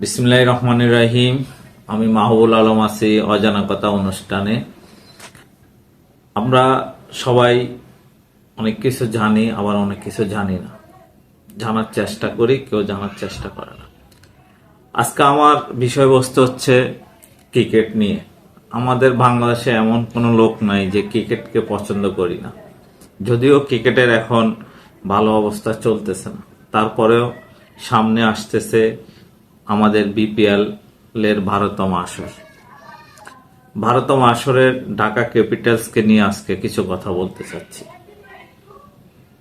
বিসমুল্লাহ রহমান রাহিম। আমি মাহবুল আলম আছি অজানা কথা অনুষ্ঠানে। আমরা সবাই অনেক কিছু জানি, আবার অনেক কিছু জানি না। জানার চেষ্টা করি, কেউ জানার চেষ্টা করে না। আজকে আমার বিষয়বস্তু হচ্ছে ক্রিকেট নিয়ে। আমাদের বাংলাদেশে এমন কোনো লোক নাই যে ক্রিকেটকে পছন্দ করি না। যদিও ক্রিকেটের এখন ভালো অবস্থা চলতেছে না। তারপরেও সামনে আসতেছে আমাদের বিপিএল এর ভারতম আসর। ভারতম আসরের ঢাকা ক্যাপিটালসকে নিয়ে আজকে কিছু কথা বলতে চাচ্ছি।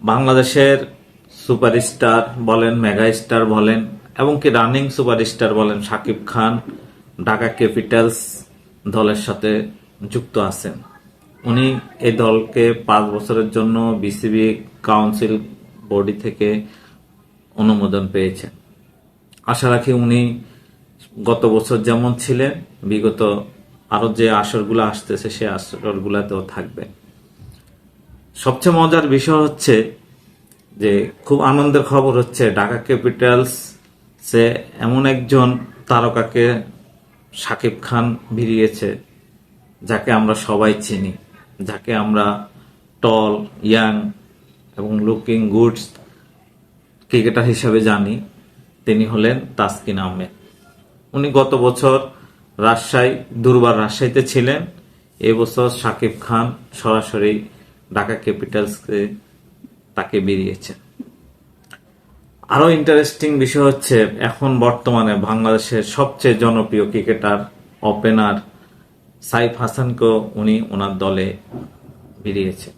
বাংলাদেশের সুপারস্টার বলেন মেগা স্টার বলেন, এবং কি রানিং সুপারস্টার বলেন সাকিব খান ঢাকা ক্যাপিটালস দলের সাথে যুক্ত আছেন। উনি এই দলকে পাঁচ বছরের জন্য বিসিবি কাউন্সিল বডি থেকে অনুমোদন পেয়েছেন। আশা রাখি উনি গত বছর যেমন ছিলেন, বিগত আরও যে আসরগুলো আসতেছে সে আসরগুলোতেও থাকবে। সবচেয়ে মজার বিষয় হচ্ছে যে খুব আনন্দের খবর হচ্ছে ঢাকা ক্যাপিটালস সে এমন একজন তারকাকে সাকিব খান ভিড়িয়েছে, যাকে আমরা সবাই চিনি, যাকে আমরা টল ইয়াং এবং লুকিং গুডস ক্রিকেটার হিসাবে জানি। তিনি হলেন তাসকিন আহমেদ। উনি গত বছর রাজশাহী, দুর্বার রাজশাহীতে ছিলেন। এবছর সাকিব খান সরাসরি ঢাকা ক্যাপিটালসকে তাকে বেরিয়েছেন। আরও ইন্টারেস্টিং বিষয় হচ্ছে, এখন বর্তমানে বাংলাদেশের সবচেয়ে জনপ্রিয় ক্রিকেটার ওপেনার সাইফ হাসানকেও উনি ওনার দলে বেরিয়েছে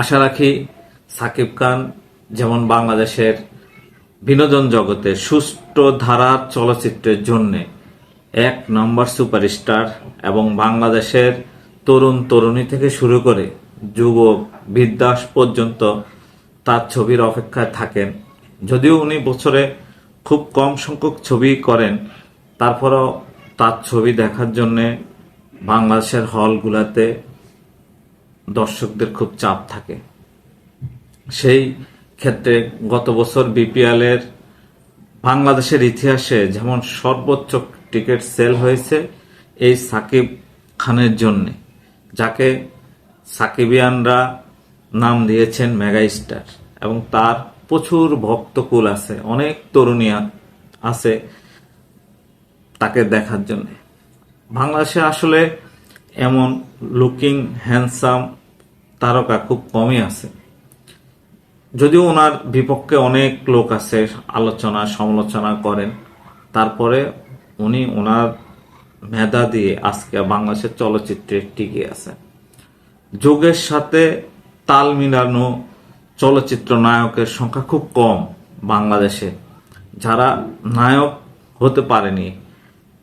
আশা রাখি সাকিব খান যেমন বাংলাদেশের বিনোদন জগতে সুষ্ঠু ধারার চলচ্চিত্রের জন্য এক নম্বর সুপারস্টার এবং বাংলাদেশের তরুণ তরুণী থেকে শুরু করে যুবক বিদ্যাস পর্যন্ত তার ছবির অপেক্ষায় থাকেন। যদিও উনি বছরে খুব কম সংখ্যক ছবি করেন, তারপরও তার ছবি দেখার জন্যে বাংলাদেশের হলগুলাতে দর্শকদের খুব চাপ থাকে। সেই ক্ষেত্রে গত বছর বিপিএল এর বাংলাদেশের ইতিহাসে যেমন সর্বোচ্চ টিকিট সেল হয়েছে এই সাকিব খানের জন্য, যাকে সাকিবিয়ানরা নাম দিয়েছেন মেগা স্টার এবং তার প্রচুর ভক্তকুল আছে, অনেক তরুণী আছে তাকে দেখার জন্য। বাংলাদেশে আসলে এমন লুকিং হ্যান্ডসাম তারকা খুব কমই আছে। যদিও ওনার বিপক্ষে অনেক লোক আছে, আলোচনা, সমালোচনা করেন। তারপরে উনি ওনার মেধা দিয়ে আজকে বাংলাদেশের চলচ্চিত্রে টিকে আছে। যোগের সাথে তাল মিলানো চলচ্চিত্র নায়কের সংখ্যা খুব কম বাংলাদেশে। যারা নায়ক হতে পারেনি,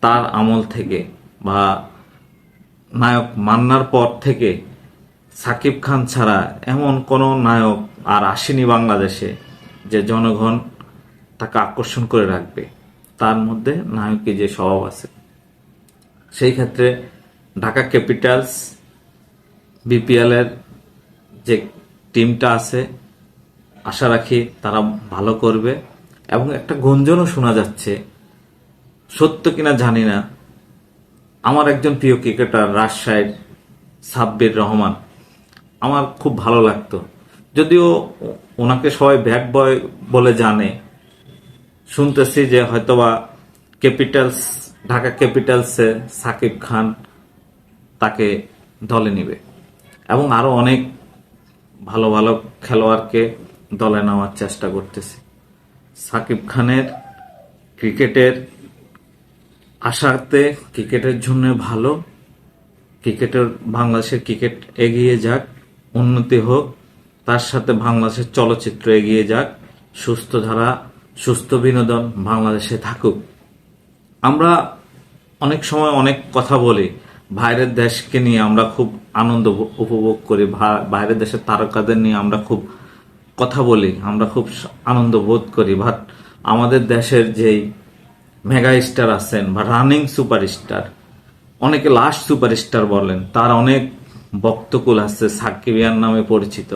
তার আমল থেকে বা নায়ক মান্নার পর থেকে সাকিব খান ছাড়া এমন কোনো নায়ক আর আসেনি বাংলাদেশে, যে জনগণ তাকে আকর্ষণ করে রাখবে, তার মধ্যে নায়কের যে স্বভাব আছে। সেই ক্ষেত্রে ঢাকা ক্যাপিটালস বিপিএল এর যে টিমটা আছে, আশা রাখি তারা ভালো করবে এবং একটা গুঞ্জনও শোনা যাচ্ছে। সত্য কিনা জানি না। আমার একজন প্রিয় ক্রিকেটার রাজশাহীর সাব্বির রহমান, আমার খুব ভালো লাগতো। যদিও ওনাকে সবাই ব্যাট বয় বলে জানে, শুনতেছি যে হয়তোবা ক্যাপিটালস ঢাকা ক্যাপিটালসে সাকিব খান তাকে দলে নিবে। এবং আরও অনেক ভালো ভালো খেলোয়াড়কে দলে নেওয়ার চেষ্টা করতেছে। সাকিব খানের ক্রিকেটের আশাতে ক্রিকেটের জন্য ভালো, ক্রিকেটের বাংলাদেশের ক্রিকেট এগিয়ে যাক, উন্নতি হোক তার সাথে বাংলাদেশের চলচ্চিত্র এগিয়ে যাক। সুস্থ ধারা, সুস্থ বিনোদন বাংলাদেশে থাকুক। আমরা অনেক সময় অনেক কথা বলি, বাইরের দেশকে নিয়ে আমরা খুব আনন্দ উপভোগ করি বাইরের দেশের তারকাদের নিয়ে আমরা খুব কথা বলি, আমরা খুব আনন্দ বোধ করি। বাট আমাদের দেশের যেই মেগা স্টার আছেন বা রানিং সুপারস্টার, অনেকে লাস্ট সুপারস্টার বলেন, তার অনেক বক্তকুল আছে সাকিবিয়ান নামে পরিচিত।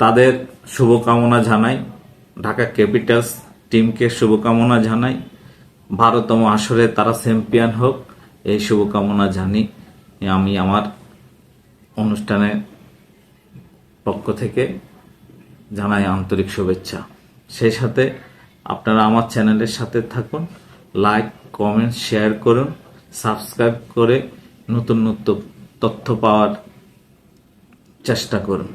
তাদের শুভকামনা জানাই। ঢাকা ক্যাপিটালস টিমকে শুভকামনা জানাই। বারোতম আসরে তারা চ্যাম্পিয়ন হোক, এই শুভকামনা জানি আমি আমার অনুষ্ঠানের পক্ষ থেকে জানাই আন্তরিক শুভেচ্ছা। সেই সাথে আপনারা আমার চ্যানেলের সাথে থাকুন, লাইক, কমেন্ট, শেয়ার করুন, সাবস্ক্রাইব করে নতুন নতুন তথ্য পাওয়ার চেষ্টা করুন।